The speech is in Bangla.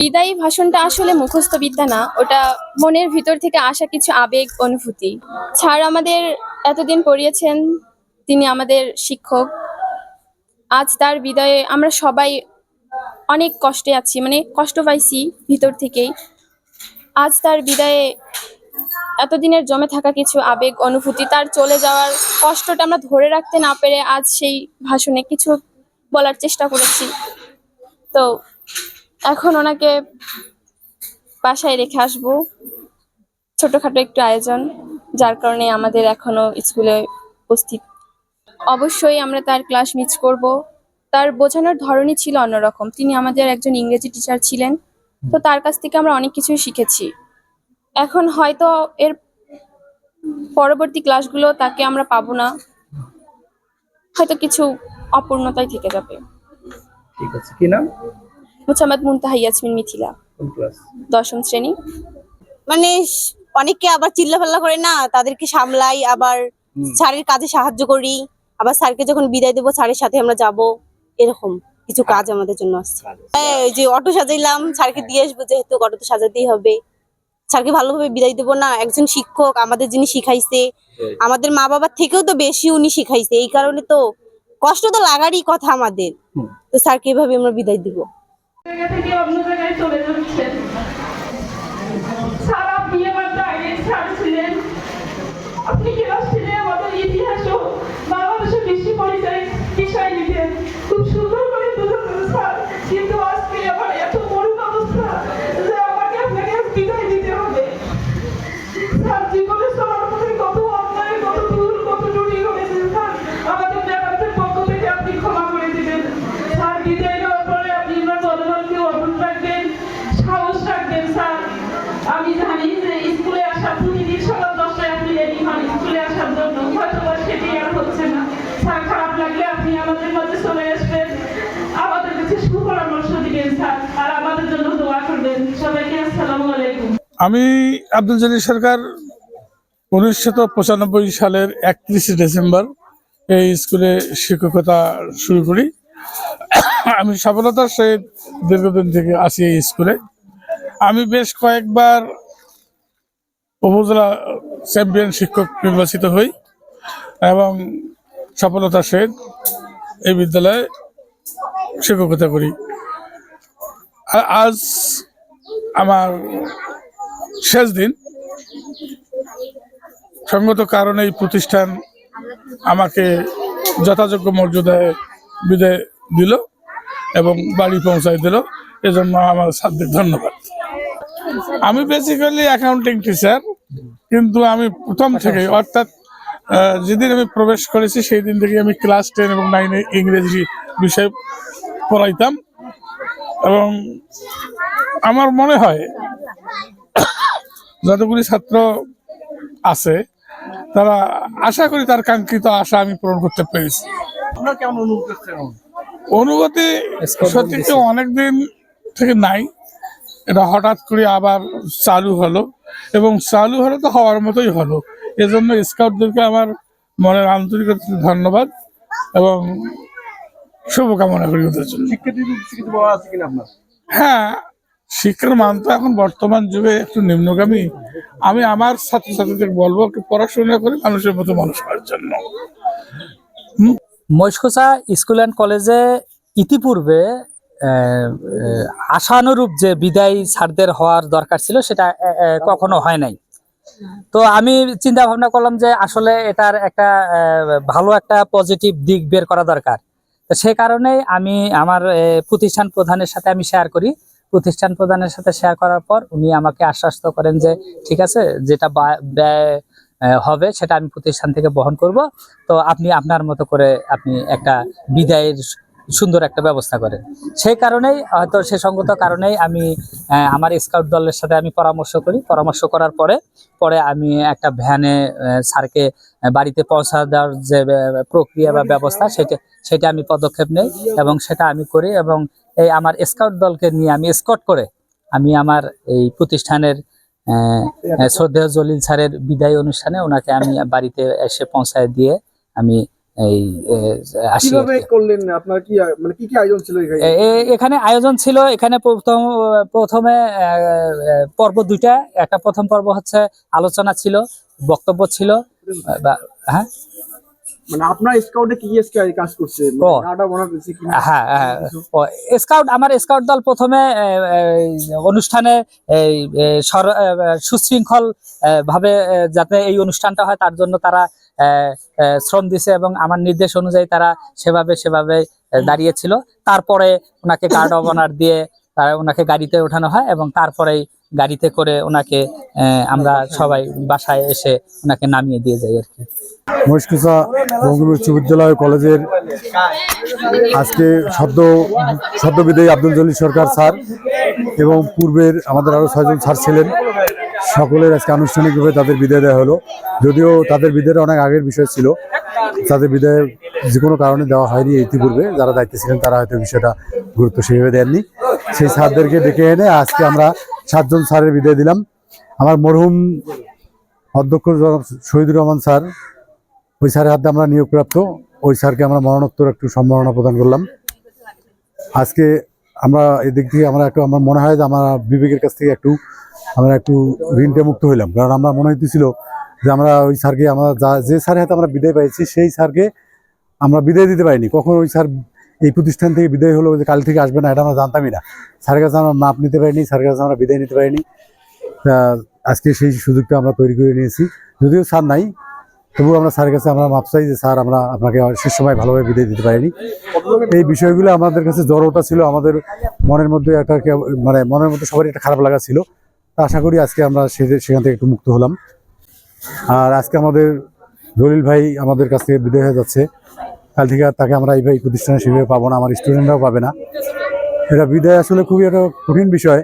বিদায়ী ভাষণটা আসলে মুখস্থ বিদ্যা না, ওটা মনের ভিতর থেকে আসা কিছু আবেগ, অনুভূতি। স্যার আমাদের এতদিন পড়িয়েছেন তিনি আমাদের শিক্ষক। আজ তার বিদায়ে আমরা সবাই অনেক কষ্টে আছি মানে কষ্ট পাইছি ভিতর থেকেই। আজ তার বিদায়ে এতদিনের জমে থাকা কিছু আবেগ, অনুভূতি, তার চলে যাওয়ার কষ্টটা আমরা ধরে রাখতে না পেরে আজ সেই ভাষণে কিছু বলার চেষ্টা করেছি। তো এখন ওনাকে বাসায় রেখে আসব। ছোটখাটো একটু আয়োজন, যার কারণে আমাদের এখনও স্কুলে উপস্থিত। অবশ্যই আমরা তার ক্লাস মিস করব। তার বোঝানোর ধরনই ছিল অন্যরকম। তিনি আমাদের একজন ইংরেজি টিচার ছিলেন। তো তার কাছ থেকে আমরা অনেক কিছুই শিখেছি। এখন হয়তো এর পরবর্তী ক্লাসগুলো তাকে আমরা পাবো না। হয়তো কিছু অপূর্ণতাই থেকে যাবে। ঠিক আছে। কি নাম? মুসাম্মদ মুনতাহা ইয়াসমিন মিথিলা। দশম শ্রেণি। মানে অনেককে আবার চিল্লাফাল্লা করে না তাদেরকে সামলাই আবার। স্যারের কাজে সাহায্য করি আবার স্যারকে যখন বিদায় দেবো স্যারের সাথে আমরা যাব এরকম কিছু কাজ আমাদের জন্য আসছে হ্যাঁ, যে অটো সাজাইলাম স্যারকে দিয়ে আসব যেহেতু অটো তো সাজাতেই হবে। স্যারকে ভালোভাবে বিদায় দেবো না একজন শিক্ষক আমাদের যিনি শিখাইছে আমাদের মা বাবার থেকেও তো বেশি উনি শিখাইছে এই কারণে তো কষ্ট তো লাগারই কথা আমাদের। তো স্যারকে এভাবে আমরা বিদায় দিব। জায়গা থেকে অন্য জায়গায় চলে যাচ্ছেন। আমি আব্দুল জলিল সরকার উনিশশো পঁচানব্বই সালের একত্রিশে ডিসেম্বর এই স্কুলে শিক্ষকতা শুরু করি। আমি সফলতার সহিত দীর্ঘদিন থেকে আসি এই স্কুলে। আমি বেশ কয়েকবার উপজেলা চ্যাম্পিয়ন শিক্ষক নির্বাচিত হই এবং সফলতার সহিত এই বিদ্যালয়ে শিক্ষকতা করি। আজ আমার শেষ দিন। সঙ্গত কারণে এই প্রতিষ্ঠান আমাকে যথাযোগ্য মর্যাদায় বিদায় দিল এবং বাড়ি পৌঁছায় দিল। এজন্য আমার সাধ্যে ধন্যবাদ। আমি বেসিক্যালি অ্যাকাউন্টিং টিচার কিন্তু আমি প্রথম থেকে অর্থাৎ যেদিন আমি প্রবেশ করেছি সেই দিন থেকে আমি ক্লাস টেন এবং নাইনে ইংরেজি বিষয় পড়াইতাম। এবং আমার মনে হয় যতগুলি ছাত্র আছে তারা আশা করি তার কাঙ্ক্ষিত আশা আমি পূরণ করতে পেরেছি। আপনার কেমন অনুভব করছেন অনুভূতি সত্যি অনেকদিন থেকে নাই। এটা হঠাৎ করে আবার চালু হলো এবং চালু হলে তো হওয়ার মতোই হলো। এজন্য স্কাউটদেরকে আমার মনের আন্তরিক ধন্যবাদ এবং শুভকামনা করি ওদের জন্য। হ্যাঁ শিক্ষার মান তো এখন বর্তমান যুগে একটু নিম্নগামী। আমি আমার ছাত্রছাত্রীদের বলব পড়াশোনা করে মানুষের মতো মানুষ হওয়ার জন্য মৈশকোচা স্কুল অ্যান্ড কলেজে ইতিপূর্বে আশানুরূপ যে বিদায় স্যারদের হওয়ার দরকার ছিল সেটা কখনো হয় নাই। তো আমি চিন্তা ভাবনা করলাম যে আসলে এটার একটা ভালো একটা পজিটিভ দিক বের করা দরকার। তো সে কারণে আমি আমার প্রতিষ্ঠান প্রধানের সাথে আমি শেয়ার করি। প্রতিষ্ঠান প্রধানের সাথে শেয়ার করার পর উনি আমাকে আশ্বস্ত করেন যে, ঠিক আছে, যেটা ব্যয় হবে সেটা আমি প্রতিষ্ঠান থেকে বহন করব। তো আপনি আপনার মতো করে আপনি একটা বিদায়ের সুন্দর একটা ব্যবস্থা করেন। সেই কারণেই, হয়তো সে সঙ্গত কারণেই আমি আমার স্কাউট দলের সাথে আমি পরামর্শ করি। পরামর্শ করার পরে পরে আমি একটা ভ্যানে স্যারকে বাড়িতে পৌঁছা দেওয়ার যে প্রক্রিয়া বা ব্যবস্থা, সেটা সেটা আমি পদক্ষেপ নেই এবং সেটা আমি করি এবং এই আমার স্কাউট দলকে নিয়ে আমি স্কট করে আমি আমার এই প্রতিষ্ঠানের শ্রদ্ধেয় জলিল স্যারের বিদায় অনুষ্ঠানে ওনাকে আমি বাড়িতে এসে পৌঁছায় দিয়ে আমি এই আসি। করলেন? আপনার কি মানে কি কি আয়োজন ছিল এখানে? আয়োজন ছিল এখানে প্রথম প্রথমে পর্ব দুইটা। একটা প্রথম পর্ব হচ্ছে আলোচনা ছিল বক্তব্য ছিল বা- হ্যাঁ? মানে আপনার স্কাউটে কি কি কাজ করছে। মানে বানাতেছে কি হ্যাঁ হ্যাঁ স্কাউট আমার স্কাউট দল প্রথমে অনুষ্ঠানে সুশৃঙ্খল ভাবে যাতে এই অনুষ্ঠানটা হয় তার জন্য তারা শ্রম দিছে এবং আমার নির্দেশ অনুযায়ী তারা সেভাবে সেভাবে দাঁড়িয়েছিল। তারপরে ওনাকে গার্ড অব অনার দিয়ে তারা ওনাকে গাড়িতে ওঠানো হয় এবং তারপরেই গাড়িতে করে ওনাকে আমরা সবাই বাসায় এসে ওনাকে নামিয়ে দিয়ে যাই আর কি। মহিষকুচা বঙ্গবন্ধু উচ্চ বিদ্যালয় কলেজের আজকে সদ্য সদ্য বিদায়ী আব্দুল জলিল সরকার স্যার এবং পূর্বের আমাদের আরও ছয়জন স্যার ছিলেন। সকলের আজকে আনুষ্ঠানিকভাবে তাদের বিদায় দেওয়া হলো। যদিও তাদের বিদায়টা অনেক আগের বিষয় ছিল। তাদের বিদায় যে কোনো কারণে দেওয়া হয়নি ইতিপূর্বে। যারা দায়িত্বে ছিলেন তারা হয়তো বিষয়টা গুরুত্ব সেভাবে দেননি। সেই স্যারদেরকে ডেকে এনে আজকে আমরা সাতজন স্যারের বিদায় দিলাম। আমার মরহুম অধ্যক্ষ শহীদুর রহমান স্যার, ওই স্যারের হাতে আমরা নিয়োগপ্রাপ্ত। ওই স্যারকে আমরা মরণোত্তর একটু সম্মাননা প্রদান করলাম। আজকে আমরা এদিক থেকে আমরা একটু, আমার মনে হয় যে আমার বিবেকের কাছ থেকে একটু, আমরা একটু ঋণটা মুক্ত হইলাম। কারণ আমরা মনে হইতেছিল যে আমরা ওই স্যারকে, আমরা যা যে স্যারের হাতে আমরা বিদায় পাইছি, সেই স্যারকে আমরা বিদায় দিতে পারিনি। কখন ওই স্যার এই প্রতিষ্ঠান থেকে বিদায় হলো যে কাল থেকে আসবে না, এটা আমরা জানতামই না। স্যারের কাছে আমরা মাপ নিতে পারিনি, স্যারের কাছে আমরা বিদায় নিতে পারিনি। আজকে সেই সুযোগটা আমরা তৈরি করে নিয়েছি। যদিও স্যার নাই, তবুও আমরা স্যারের কাছে আমরা মাপ চাই যে স্যার আমরা আপনাকে শেষ সময় ভালোভাবে বিদায় দিতে পারিনি। এই বিষয়গুলো আমাদের কাছে জড়তা ছিল, আমাদের মনের মধ্যে একটা মানে মনের মধ্যে সবারই একটা খারাপ লাগা ছিল। তা আশা করি আজকে আমরা সেখান থেকে একটু মুক্ত হলাম। আর আজকে আমাদের দলিল ভাই আমাদের কাছ থেকে বিদায় হয়ে যাচ্ছে। কাল থেকে তাকে আমরা এইভাবে প্রতিষ্ঠানে সেভাবে পাবো না, আমার স্টুডেন্টরাও পাবে না। এটা বিদায় আসলে খুবই একটা কঠিন বিষয়।